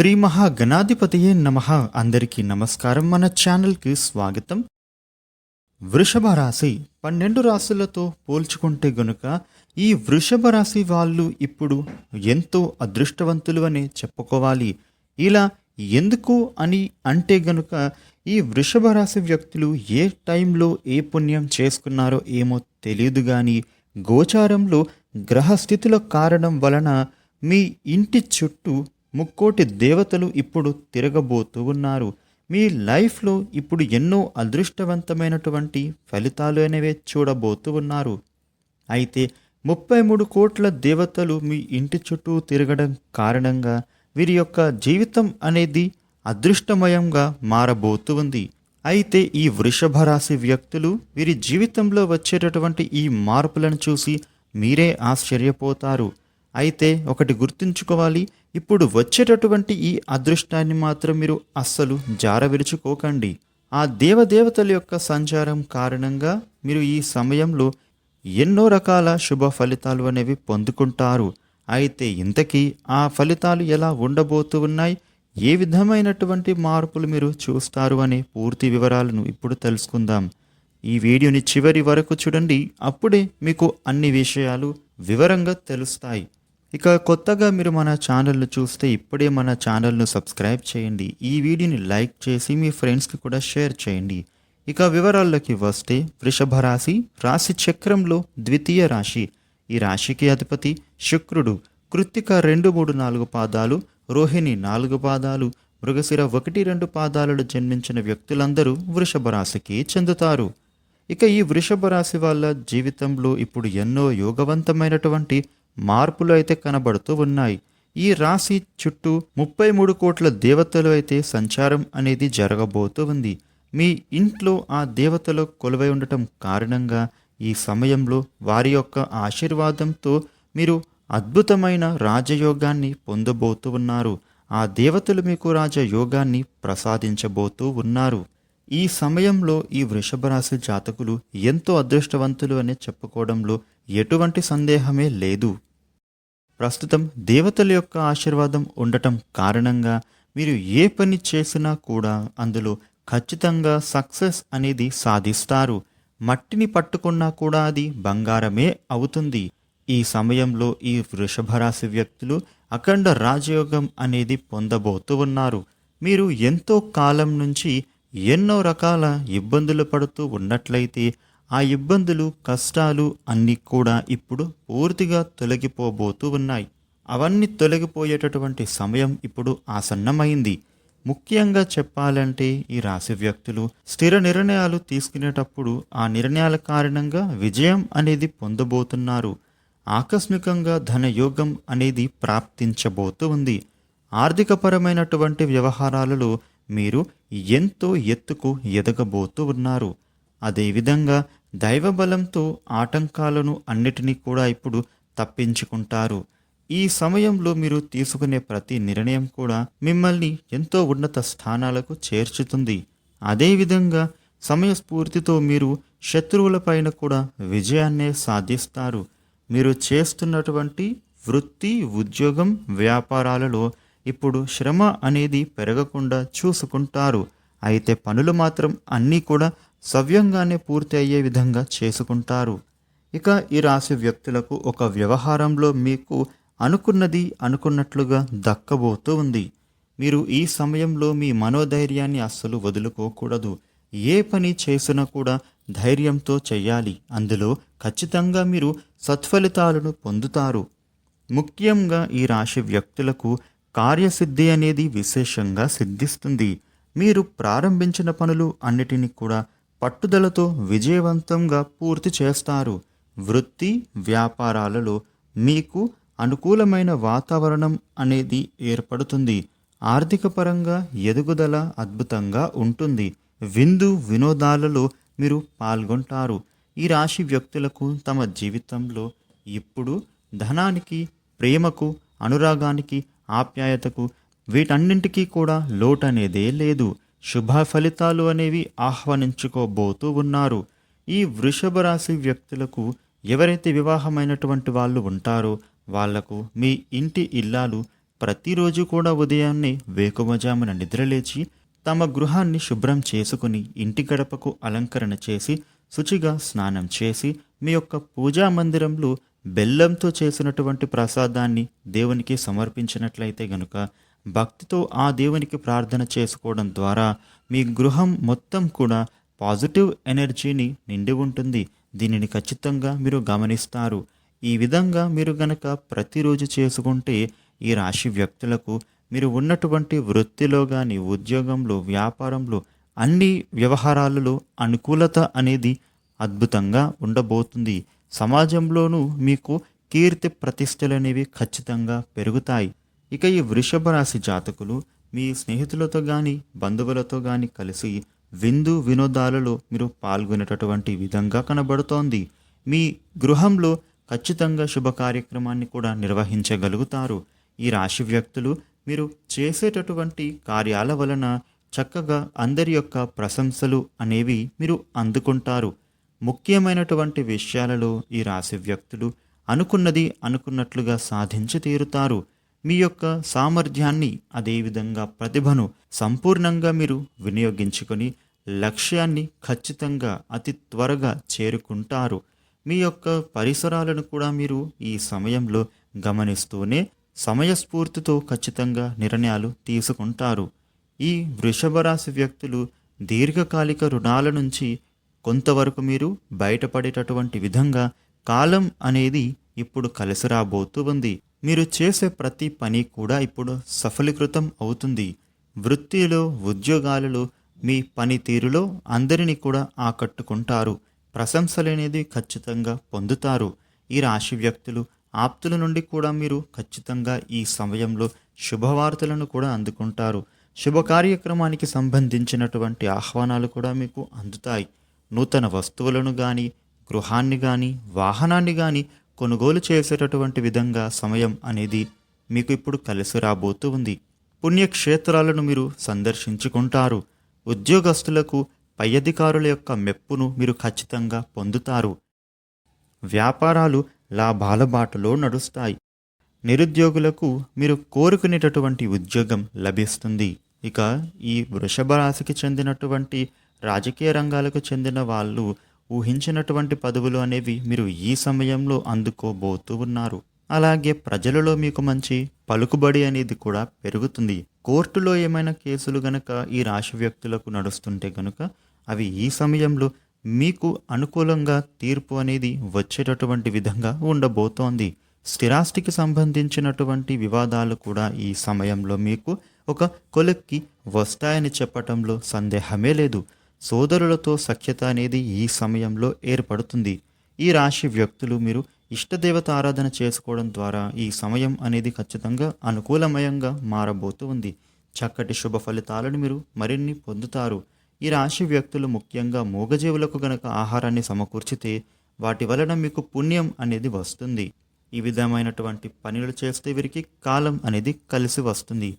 శ్రీ మహాగణాధిపతియే నమ. అందరికీ నమస్కారం. మన ఛానల్కి స్వాగతం. వృషభ రాశి పన్నెండు రాశులతో పోల్చుకుంటే గనుక ఈ వృషభ రాశి వాళ్ళు ఇప్పుడు ఎంతో అదృష్టవంతులు అని చెప్పుకోవాలి. ఇలా ఎందుకు అని అంటే గనుక ఈ వృషభ రాశి వ్యక్తులు ఏ టైంలో ఏ పుణ్యం చేసుకున్నారో ఏమో తెలియదు కానీ గోచారంలో గ్రహస్థితుల కారణం వలన మీ ఇంటి చుట్టూ ముక్కోటి దేవతలు ఇప్పుడు తిరగబోతూ ఉన్నారు. మీ లైఫ్లో ఇప్పుడు ఎన్నో అదృష్టవంతమైనటువంటి ఫలితాలు అనేవి చూడబోతూ ఉన్నారు. అయితే ముప్పై మూడు కోట్ల దేవతలు మీ ఇంటి చుట్టూ తిరగడం కారణంగా వీరి యొక్క జీవితం అనేది అదృష్టమయంగా మారబోతూ ఉంది. అయితే ఈ వృషభ రాశి వ్యక్తులు వీరి జీవితంలో వచ్చేటటువంటి ఈ మార్పులను చూసి మీరే ఆశ్చర్యపోతారు. అయితే ఒకటి గుర్తుంచుకోవాలి ఇప్పుడు వచ్చేటటువంటి ఈ అదృష్టాన్ని మాత్రం మీరు అస్సలు జారవిరుచుకోకండి. ఆ దేవదేవతల యొక్క సంచారం కారణంగా మీరు ఈ సమయంలో ఎన్నో రకాల శుభ ఫలితాలు అనేవి పొందుకుంటారు. అయితే ఇంతకీ ఆ ఫలితాలు ఎలా ఉండబోతూ ఉన్నాయి? ఏ విధమైనటువంటి మార్పులు మీరు చూస్తారు అనే పూర్తి వివరాలను ఇప్పుడు తెలుసుకుందాం. ఈ వీడియోని చివరి వరకు చూడండి. అప్పుడే మీకు అన్ని విషయాలు వివరంగా తెలుస్తాయి. ఇక కొత్తగా మీరు మన ఛానల్ను చూస్తే ఇప్పుడే మన ఛానల్ను సబ్స్క్రైబ్ చేయండి. ఈ వీడియోని లైక్ చేసి మీ ఫ్రెండ్స్కి కూడా షేర్ చేయండి. ఇక వివరాల్లోకి వస్తే వృషభ రాశి రాశి చక్రంలో ద్వితీయ రాశి. ఈ రాశికి అధిపతి శుక్రుడు. కృత్తిక రెండు మూడు నాలుగు పాదాలు రోహిణి నాలుగు పాదాలు మృగశిర ఒకటి రెండు పాదాలలో జన్మించిన వ్యక్తులందరూ వృషభ రాశికి చెందుతారు. ఇక ఈ వృషభ రాశి వాళ్ళ జీవితంలో ఇప్పుడు ఎన్నో యోగవంతమైనటువంటి మార్పులు అయితే కనబడుతూ ఉన్నాయి. ఈ రాశి చుట్టూ ముప్పై మూడు కోట్ల దేవతలు అయితే సంచారం అనేది జరగబోతూ ఉంది. మీ ఇంట్లో ఆ దేవతలు కొలువై ఉండటం కారణంగా ఈ సమయంలో వారి యొక్క ఆశీర్వాదంతో మీరు అద్భుతమైన రాజయోగాన్ని పొందబోతూ ఉన్నారు. ఆ దేవతలు మీకు రాజయోగాన్ని ప్రసాదించబోతూ ఉన్నారు. ఈ సమయంలో ఈ వృషభ రాశి జాతకులు ఎంతో అదృష్టవంతులు అని చెప్పుకోవడంలో ఎటువంటి సందేహమే లేదు. ప్రస్తుతం దేవతల యొక్క ఆశీర్వాదం ఉండటం కారణంగా మీరు ఏ పని చేసినా కూడా అందులో ఖచ్చితంగా సక్సెస్ అనేది సాధిస్తారు. మట్టిని పట్టుకున్నా కూడా అది బంగారమే అవుతుంది. ఈ సమయంలో ఈ వృషభరాశి వ్యక్తులు అఖండ రాజయోగం అనేది పొందబోతూ ఉన్నారు. మీరు ఎంతో కాలం నుంచి ఎన్నో రకాల ఇబ్బందులు పడుతూ ఉన్నట్లయితే ఆ ఇబ్బందులు కష్టాలు అన్నీ కూడా ఇప్పుడు పూర్తిగా తొలగిపోబోతూ ఉన్నాయి. అవన్నీ తొలగిపోయేటటువంటి సమయం ఇప్పుడు ఆసన్నమైంది. ముఖ్యంగా చెప్పాలంటే ఈ రాశి వ్యక్తులు స్థిర నిర్ణయాలు తీసుకునేటప్పుడు ఆ నిర్ణయాల కారణంగా విజయం అనేది పొందబోతున్నారు. ఆకస్మికంగా ధనయోగం అనేది ప్రాప్తించబోతూ ఉంది. ఆర్థికపరమైనటువంటి వ్యవహారాలలో మీరు ఎంతో ఎత్తుకు ఎదగబోతూ ఉన్నారు. అదేవిధంగా దైవబలంతో ఆటంకాలను అన్నిటినీ కూడా ఇప్పుడు తప్పించుకుంటారు. ఈ సమయంలో మీరు తీసుకునే ప్రతి నిర్ణయం కూడా మిమ్మల్ని ఎంతో ఉన్నత స్థానాలకు చేర్చుతుంది. అదేవిధంగా సమయస్ఫూర్తితో మీరు శత్రువులపైన కూడా విజయాన్నే సాధిస్తారు. మీరు చేస్తున్నటువంటి వృత్తి ఉద్యోగం వ్యాపారాలలో ఇప్పుడు శ్రమ అనేది పెరగకుండా చూసుకుంటారు. అయితే పనులు మాత్రం అన్నీ కూడా సవ్యంగానే పూర్తి అయ్యే విధంగా చేసుకుంటారు. ఇక ఈ రాశి వ్యక్తులకు ఒక వ్యవహారంలో మీకు అనుకున్నది అనుకున్నట్లుగా దక్కబోతూ ఉంది. మీరు ఈ సమయంలో మీ మనోధైర్యాన్ని అస్సలు వదులుకోకూడదు. ఏ పని చేసినా కూడా ధైర్యంతో చేయాలి. అందులో ఖచ్చితంగా మీరు సత్ఫలితాలను పొందుతారు. ముఖ్యంగా ఈ రాశి వ్యక్తులకు కార్యసిద్ధి అనేది విశేషంగా సిద్ధిస్తుంది. మీరు ప్రారంభించిన పనులు అన్నిటినీ కూడా పట్టుదలతో విజయవంతంగా పూర్తి చేస్తారు. వృత్తి వ్యాపారాలలో మీకు అనుకూలమైన వాతావరణం అనేది ఏర్పడుతుంది. ఆర్థికపరంగా ఎదుగుదల అద్భుతంగా ఉంటుంది. విందు వినోదాలలో మీరు పాల్గొంటారు. ఈ రాశి వ్యక్తులకు తమ జీవితంలో ఇప్పుడు ధనానికి ప్రేమకు అనురాగానికి ఆప్యాయతకు వీటన్నింటికీ కూడా లోటనేదే లేదు. శుభ ఫలితాలు అనేవి ఆహ్వానించుకోబోతూ ఉన్నారు. ఈ వృషభ రాశి వ్యక్తులకు ఎవరైతే వివాహమైనటువంటి వాళ్ళు ఉంటారో వాళ్ళకు మీ ఇంటి ఇల్లాలు ప్రతిరోజు కూడా ఉదయాన్నే వేకుమజామున నిద్రలేచి తమ గృహాన్ని శుభ్రం చేసుకుని ఇంటి గడపకు అలంకరణ చేసి శుచిగా స్నానం చేసి మీ యొక్క పూజా మందిరంలో బెల్లంతో చేసినటువంటి ప్రసాదాన్ని దేవునికి సమర్పించినట్లయితే గనుక భక్తితో ఆ దేవునికి ప్రార్థన చేసుకోవడం ద్వారా మీ గృహం మొత్తం కూడా పాజిటివ్ ఎనర్జీని నిండి ఉంటుంది. దీనిని ఖచ్చితంగా మీరు గమనిస్తారు. ఈ విధంగా మీరు గనక ప్రతిరోజు చేసుకుంటే ఈ రాశి వ్యక్తులకు మీరు ఉన్నటువంటి వృత్తిలో కానీ ఉద్యోగంలో వ్యాపారంలో అన్ని వ్యవహారాలలో అనుకూలత అనేది అద్భుతంగా ఉండబోతుంది. సమాజంలోనూ మీకు కీర్తి ప్రతిష్టలు అనేవి ఖచ్చితంగా పెరుగుతాయి. ఇక ఈ వృషభ రాశి జాతకులు మీ స్నేహితులతో కానీ బంధువులతో కానీ కలిసి విందు వినోదాలలో మీరు పాల్గొనేటటువంటి విధంగా కనబడుతోంది. మీ గృహంలో ఖచ్చితంగా శుభ కార్యక్రమాన్ని కూడా నిర్వహించగలుగుతారు. ఈ రాశి వ్యక్తులు మీరు చేసేటటువంటి కార్యాల వలన చక్కగా అందరి యొక్క ప్రశంసలు అనేవి మీరు అందుకుంటారు. ముఖ్యమైనటువంటి విషయాలలో ఈ రాశి వ్యక్తులు అనుకున్నది అనుకున్నట్లుగా సాధించి తీరుతారు. మీ యొక్క సామర్థ్యాన్ని అదేవిధంగా ప్రతిభను సంపూర్ణంగా మీరు వినియోగించుకొని లక్ష్యాన్ని ఖచ్చితంగా అతి త్వరగా చేరుకుంటారు. మీ యొక్క పరిసరాలను కూడా మీరు ఈ సమయంలో గమనిస్తూనే సమయస్ఫూర్తితో ఖచ్చితంగా నిర్ణయాలు తీసుకుంటారు. ఈ వృషభ రాశి వ్యక్తులు దీర్ఘకాలిక రుణాల నుంచి కొంతవరకు మీరు బయటపడేటటువంటి విధంగా కాలం అనేది ఇప్పుడు కలిసి రాబోతూ ఉంది. మీరు చేసే ప్రతి పని కూడా ఇప్పుడు సఫలీకృతం అవుతుంది. వృత్తిలో ఉద్యోగాలలో మీ పనితీరులో అందరినీ కూడా ఆకట్టుకుంటారు. ప్రశంసలు అనేది ఖచ్చితంగా పొందుతారు. ఈ రాశి వ్యక్తులు ఆప్తుల నుండి కూడా మీరు ఖచ్చితంగా ఈ సమయంలో శుభవార్తలను కూడా అందుకుంటారు. శుభ కార్యక్రమానికి సంబంధించినటువంటి ఆహ్వానాలు కూడా మీకు అందుతాయి. నూతన వస్తువులను కానీ గృహాన్ని కానీ వాహనాన్ని కానీ కొనుగోలు చేసేటటువంటి విధంగా సమయం అనేది మీకు ఇప్పుడు కలిసి రాబోతూ ఉంది. పుణ్యక్షేత్రాలను మీరు సందర్శించుకుంటారు. ఉద్యోగస్తులకు పై అధికారుల యొక్క మెప్పును మీరు ఖచ్చితంగా పొందుతారు. వ్యాపారాలు లాభాల బాటలో నడుస్తాయి. నిరుద్యోగులకు మీరు కోరుకునేటటువంటి ఉద్యోగం లభిస్తుంది. ఇక ఈ వృషభ రాశికి చెందినటువంటి రాజకీయ రంగాలకు చెందిన వాళ్ళు ఊహించినటువంటి పదవులు అనేవి మీరు ఈ సమయంలో అందుకోబోతూ ఉన్నారు. అలాగే ప్రజలలో మీకు మంచి పలుకుబడి అనేది కూడా పెరుగుతుంది. కోర్టులో ఏమైనా కేసులు గనక ఈ రాశి వ్యక్తులకు నడుస్తుంటే గనుక అవి ఈ సమయంలో మీకు అనుకూలంగా తీర్పు అనేది వచ్చేటటువంటి విధంగా ఉండబోతోంది. స్థిరాస్తికి సంబంధించినటువంటి వివాదాలు కూడా ఈ సమయంలో మీకు ఒక కొలెక్కి వస్తాయని చెప్పటంలో సందేహమే లేదు. సోదరులతో సఖ్యత అనేది ఈ సమయంలో ఏర్పడుతుంది. ఈ రాశి వ్యక్తులు మీరు ఇష్టదేవత ఆరాధన చేసుకోవడం ద్వారా ఈ సమయం అనేది ఖచ్చితంగా అనుకూలమయంగా మారబోతూ ఉంది. చక్కటి శుభ ఫలితాలను మీరు మరిన్ని పొందుతారు. ఈ రాశి వ్యక్తులు ముఖ్యంగా మూగజీవులకు గనక ఆహారాన్ని సమకూర్చితే వాటి వలన మీకు పుణ్యం అనేది వస్తుంది. ఈ విధమైనటువంటి పనులు చేస్తే వీరికి కాలం అనేది కలిసి వస్తుంది.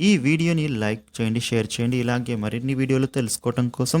ఈ వీడియోని లైక్ చేయండి షేర్ చేయండి. ఇలాగే మరిన్ని వీడియోలు తెలుసుకోవటం కోసం